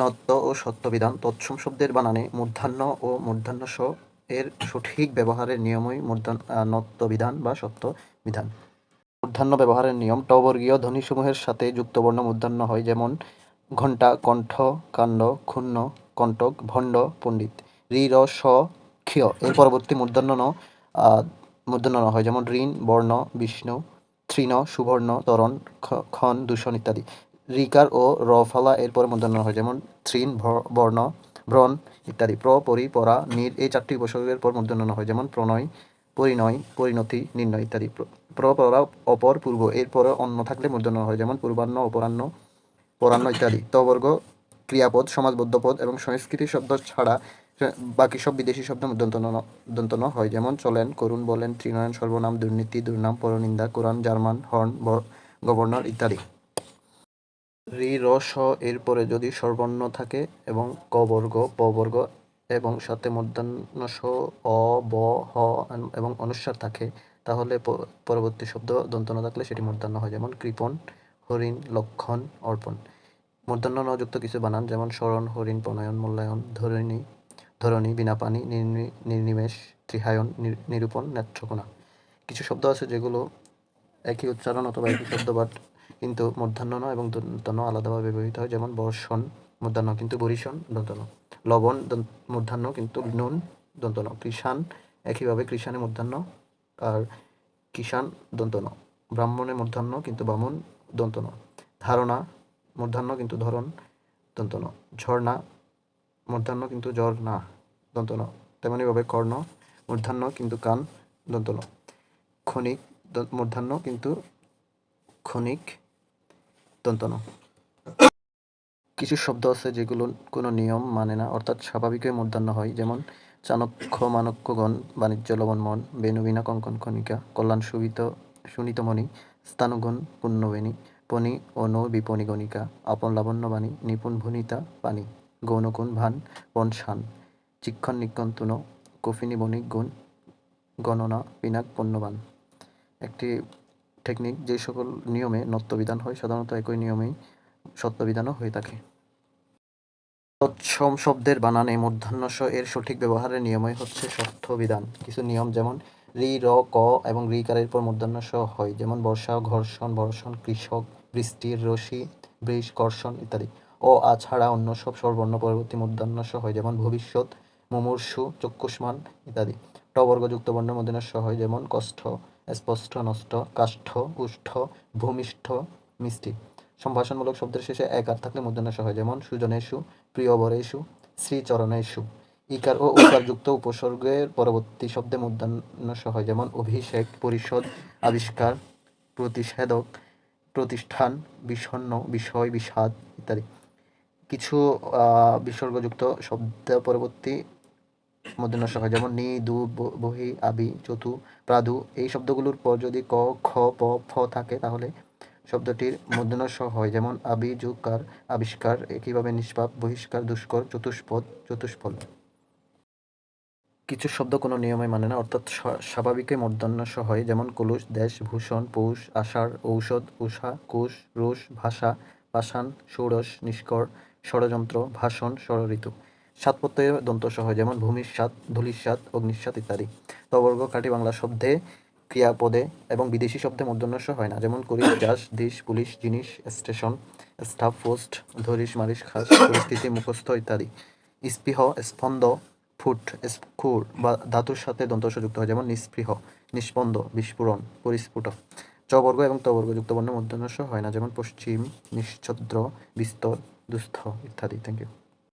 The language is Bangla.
নত্য ও সত্যবিধান তৎসম শব্দের বানানে মূর্ধন্য ও মূর্ধন্য স এর সঠিক ব্যবহারের নিয়মই নত্যবিধান বা সত্য বিধান মূর্ধন্য ব্যবহারের নিয়ম টবর্গীয় ধ্বনিসমূহের সাথে যুক্ত বর্ণ মূর্ধন্য হয়, যেমন ঘণ্টা, কণ্ঠ, কাণ্ড, ক্ষুণ্ণ, কণ্টক, ভণ্ড, পণ্ডিত। রি, র, স, ক্ষিয় এর পরবর্তী মূর্ধন্য ন মূর্ধন্য ন হয়, যেমন ঋণ, বর্ণ, বিষ্ণু তৃণ সুবর্ণ, তরণ খন, দূষণ ইত্যাদি। রিকার ও র ফলা এরপর মূর্ধন্য হয়, যেমন ভ- বর্ণ ব্রণ ইত্যাদি। প্র, পরি, পরা, নির এই চারটি উপসর্গের পর মূর্ধন্য হয়, যেমন প্রণয়, পরিণয়, পরিণতি, নির্ণয় ইত্যাদি। প্র- প্র, পরা, অপর, পূর্ব, এরপর অন্য থাকলে মূর্ধন্য হয়, যেমন পূর্বাহ্ন, অপরাহ্ন, পরাহ্ন ইত্যাদি। তবর্গ, ক্রিয়াপদ সমাজবদ্ধ পদ এবং সংস্কৃতি শব্দ ছাড়া বাকি সব বিদেশি শব্দ দন্তন হয়, যেমন চলেন, করুণ, বলেন, ত্রিনয়ন, সর্বনাম, দুর্নীতি, দুর্নাম, পরনিন্দা, কোরআন, জার্মান, হর্ন গভর্নর ইত্যাদি। রি র স এর পরে যদি স্বরবর্ণ থাকে এবং ক বর্গ, প বর্গ এবং সাথে মধ্যাহ্ন স অ, ব, হ এবং অনুস্বার থাকে, তাহলে পরবর্তী শব্দ দন্তন থাকলে সেটি মূর্ধন্য হয়। যেমন কৃপণ, হরিণ, লক্ষণ, অর্পণ। মূর্ধন্য নযুক্ত কিছু বানান, যেমন স্মরণ, হরিণ, প্রণয়ন, মূল্যায়ন, ধরণী ধরণী, বিনাপানি, নির্নি- নির্নিমেষ, ত্রিহায়ন নিরূপণ নেত্রকোনা কিছু শব্দ আছে যেগুলো একই উচ্চারণ অথবা একই শব্দ বাট কিন্তু মূর্ধন্য ন এবং দন্তন আলাদাভাবে ব্যবহৃত হয়, যেমন বর্ষণ মূর্ধন্য কিন্তু বরিশন দন্তন। লবণ মূর্ধন্য কিন্তু নুন, দন্তন। কৃষাণ, একইভাবে কৃষাণে মূর্ধন্য আর কিষাণ, দন্তন। ব্রাহ্মণে মূর্ধন্য কিন্তু বামুন, দন্তন। ধারণা মূর্ধন্য কিন্তু ধরন দন্তন। ঝর্ণা মূর্ধন্য কিন্তু না দন্তন। তেমনিভাবে কর্ণ মূর্ধন্য কিন্তু কান, দন্তন। ক্ষণিক মূর্ধন্য কিন্তু ক্ষণিক দন্তন কিছু শব্দ আছে যেগুলো কোনো নিয়ম মানে না, অর্থাৎ স্বাভাবিকই মূর্ধন্য হয়। যেমন চাণক্য মাণক্যগণ বাণিজ্য লবণমন বেনুবিনা কঙ্কন খনিকা কল্যাণ সুবিত সুনীতমণি, স্থানুগণ, পুণ্যবেণী, পণি ও নৌ বিপণী গণিকা, আপন লাবণ্যবাণী নিপুণ ভুনিতা পানি গৌণগুণ ভান, বন শান, চিক্ষণ নিকন্তন কফিনী বণিক গুণ, গণনা, পিনাক পণ্যবান। একটি টেকনিক যে সকল নিয়মে নত্যবিধান হয়, সাধারণত একই নিয়মেই সত্যবিধানও হয়ে থাকে। তৎসম শব্দের বানানে মূর্ধন্য স এর সঠিক ব্যবহারের নিয়মই হচ্ছে সত্যবিধান। কিছু নিয়ম যেমন রি, র, ক এবং রি কারের পর মূর্ধন্য স হয়, যেমন বর্ষা, ঘর্ষণ, বর্ষণ, কৃষক বৃষ্টির রশি, বৃষ, কর্ষণ ইত্যাদি। ও আ ছাড়া অন্য সব স্বরবর্ণ পরবর্তী মূর্ধন্য স হয়, যেমন ভবিষ্যৎ, মুমূর্ষু, চক্ষুষ্মান ইত্যাদি। টবর্গযুক্ত বর্গযুক্ত বর্ণ মূর্ধন্য স হয়, যেমন কষ্ঠ স্পষ্ট, নষ্ট, কাষ্ঠ উষ্ঠ ভূমিষ্ঠ, মিষ্টি। সম্ভাষণমূলক শব্দের শেষে এক আর থাকলে মূর্ধন্য হয়। যেমন সুজনেষু প্রিয়বরেষু শ্রীচরণেষু ইকার ও উকার যুক্ত উপসর্গের পরবর্তী শব্দে মূর্ধন্য হয়। যেমন, অভিষেক, পরিষদ, আবিষ্কার, প্রতিষেধক, প্রতিষ্ঠান, বিষণ্ণ, বিষয়, বিষাদ ইত্যাদি। কিছু বিসর্গযুক্ত শব্দ পরবর্তী মূর্ধন্য স হয়। যেমন নি, দু বহি, আবি, চতু, প্রাদু এই শব্দগুলোর পর যদি ক, খ, প, ফ থাকে তাহলে শব্দটির মূর্ধন্য স হয়। যেমন আবি যুকার আবিষ্কার, একইভাবে নিষ্পাপ, বহিষ্কার, দুষ্কর, চতুষ্পদ চতুষ্ফল কিছু শব্দ কোনো নিয়মে মানে না, অর্থাৎ স্বা- স্বাভাবিকই মূর্ধন্য হয়। যেমন কুলুষ, দেশ, ভূষণ, পৌষ, আষাঢ়, ঔষধ, উষা, কুশ, রুশ, ভাষা, পাষাণ, ষোড়শ, নিষ্কর, ষড়যন্ত্র, ভাষণ, ষড়ঋতু। সাত প্রত্যয়ে দন্ত স হয় যেমন ভূমির সাত ধুলির সাত অগ্নিসাত ইত্যাদি। তবর্গ খাঁটি বাংলা শব্দে ক্রিয়াপদে এবং বিদেশি শব্দে মূর্ধন্য হয় না। যেমন করিস যাস দিশ পুলিশ, জিনিস, স্টেশন, স্টাফ, পোস্ট, ধরিস মারিস খাস, পরিস্থিতি, মুখস্থ ইত্যাদি। স্পৃহ, স্পন্দ, ফুট স্ফুর বা ধাতুর সাথে দন্তস্ব যুক্ত হয়, যেমন নিস্পৃহ, নিষ্পন্দ, বিস্ফোরণ, পরিস্ফুট। চবর্গ এবং তবর্গ যুক্ত বর্ণ স হয় না। যেমন পশ্চিম, নিশ্ছদ্র, বিস্তর, দুস্থ ইত্যাদি। Thank you